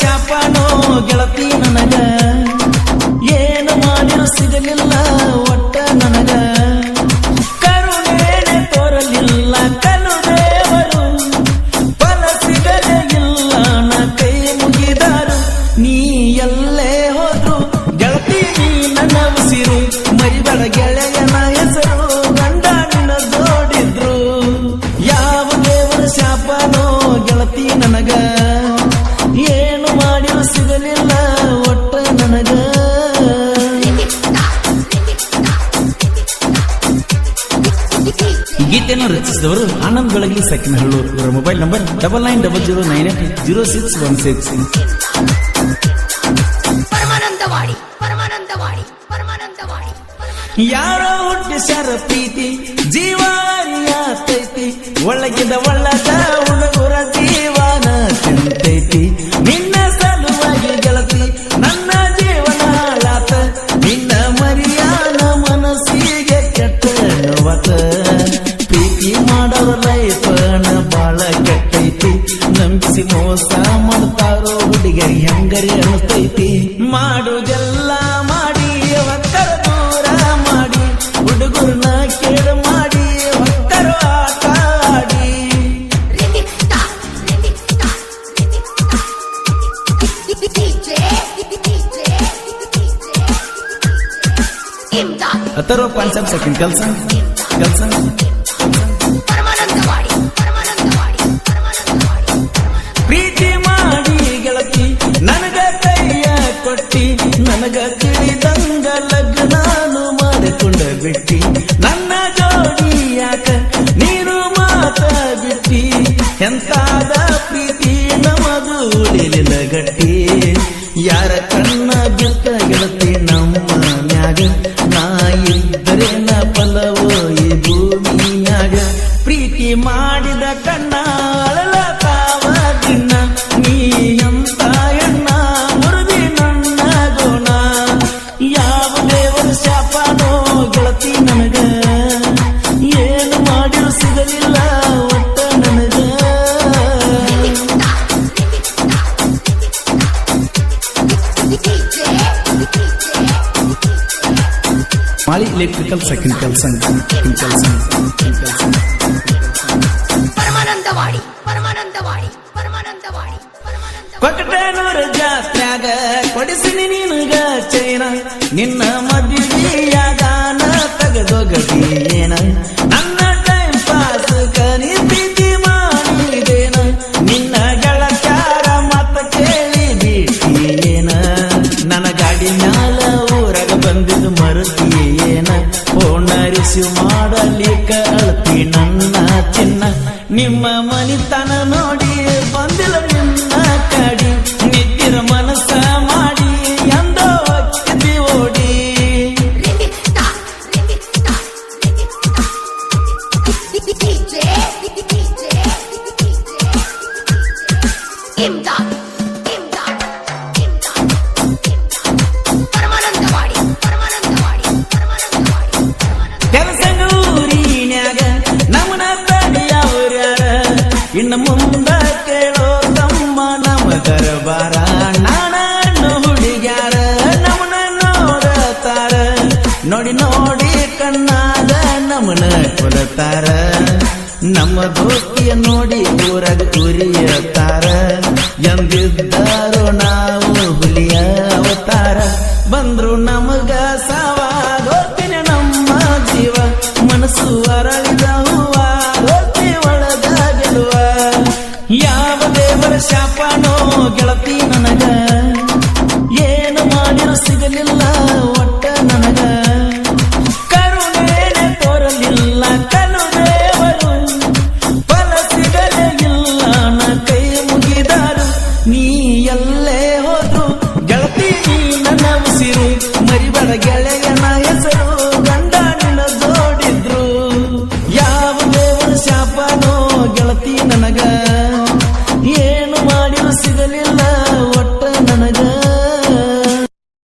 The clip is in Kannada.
ಶಾಪನೋ ಗೆಳತಿ ನನಗ. ಸಿಗಲಿಲ್ಲ ಒಟ್ಟ ನನಗ. ಈ ಗೀತೆಯನ್ನು ರಚಿಸಿದವರು ಆನಂದ್ ಬೆಳಗಲಿ ಸಕ್ಕಿನಹಳ್ಳು. ಇವರ mobile number double nine double zero nine eight zero six one six. Paramanandawadi Paramanandawadi Paramanandawadi ಯಾರೋ ಹುಟ್ಟಿಸ್ಯಾರ ಪ್ರೀತಿ ಜೀವಾರಿಯಾತೈತಿ ಒಳಗಿದ ಒಳ್ಳದ ಹುಡುಗರ ಜೀವನ ತಿಂತೈತಿ. ನಿನ್ನ ಮಾಡೋರ ಲೈಫನ ಬಾಳ ಕೆಟ್ಟೈತಿ. ನಂಬಿಸಿ ಮೋಸ ಮಾಡ್ತಾರೋ ಹುಡುಗ ಹೆಂಗರಿ ಅನಿಸ್ತೈತಿ ಮಾಡುದೆಲ್ಲ ಮಾಡಿ ಒಕ್ಕರ ದೂರ ಮಾಡಿ. ಹುಡುಗರನ್ನ ಕೇಳ ಮಾಡಿ ಒಕ್ಕರ ಆಟ ಆಡಿ. ಹತ್ತಾರೋ ಕಾನ್ಸೆಪ್ಟ್ ಸೆಕೆಂಡ್ ಕೆಲಸ? ಕೆಲ್ಸ? ಕೊಟ್ಟಿ ನನಗ ತಿಳಿದಂಗ ಲಗ್ನಾನು ಮಾಡಿಕೊಂಡ ಬಿಟ್ಟಿ, ನನ್ನ ಜೋಡಿ ಯಾಕ ನೀನು ಮಾತ ಬಿಟ್ಟಿ? ಎಂತಾದ ಪ್ರೀತಿ ನಮದು ಉಳಿಲಿಲ್ಲ ಗಟ್ಟಿ? ಯಾರ ಕಣ್ಣ ಬಿಟ್ಟ ಗೆಳತಿ ನಮ್ಮ ಮ್ಯಾಗ? ಮಾಳಿ ಎಲೆಕ್ಟ್ರಿಕಲ್ ಸೆಕೆಂಡ್ ಕೆಲಸ ಪರಮಾನಂದವಾಡಿ ಪರಮಾನಂದವಾಡಿ ಪರಮಾನಂದವಾಡಿ. ಪರಮಾನಂದ ಜಾತ್ರಾಗ ಕೊಡಿಸಿನಿ ನಿನಗ ಚೈನ. ನಿನ್ನ ಮದುವೆಯಾಗ ನಾ ತೆಗೆದೊಗದೇನ ಏನ? ನನ್ನ ನನ್ನ ಚಿನ್ನ, ನಿಮ್ಮ ಮನಿತನ ನೋಡಿ ಬಂದಿಲ್ಲ ನಿನ್ನ ಕಡಿ. ನಿದ್ದಿರ ಮನಸ್ಸ ಮಾಡಿ ಎಂದೋ ಅಕ್ಕಿ ಓಡಿ. ರಿತಿಕ್ತಾ ಇನ್ನು ಮುಂದ ಕೇಳೋ ತಮ್ಮ ನಮ್ಮ ದರಬಾರ. ನಾಣ ಹುಡುಗ್ಯಾರ ನಮನ ನೋಡತಾರ. ನೋಡಿ ನೋಡಿ ಕಣ್ಣಾಗ ನಮನ ಕೊಲತಾರ ನಮ್ಮ ದೋಸ್ತಿಯ ನೋಡಿ ಊರ ಉರಿಯತಾರ ಎಂದಿದ್ದಾರೋ ನಾವು ಎಲ್ಲೇ ಹೋದ್ರು. ಗೆಳತಿ ನನ್ನ ಉಸಿರು ಮರಿಬಡ ಗೆಳೆಯನ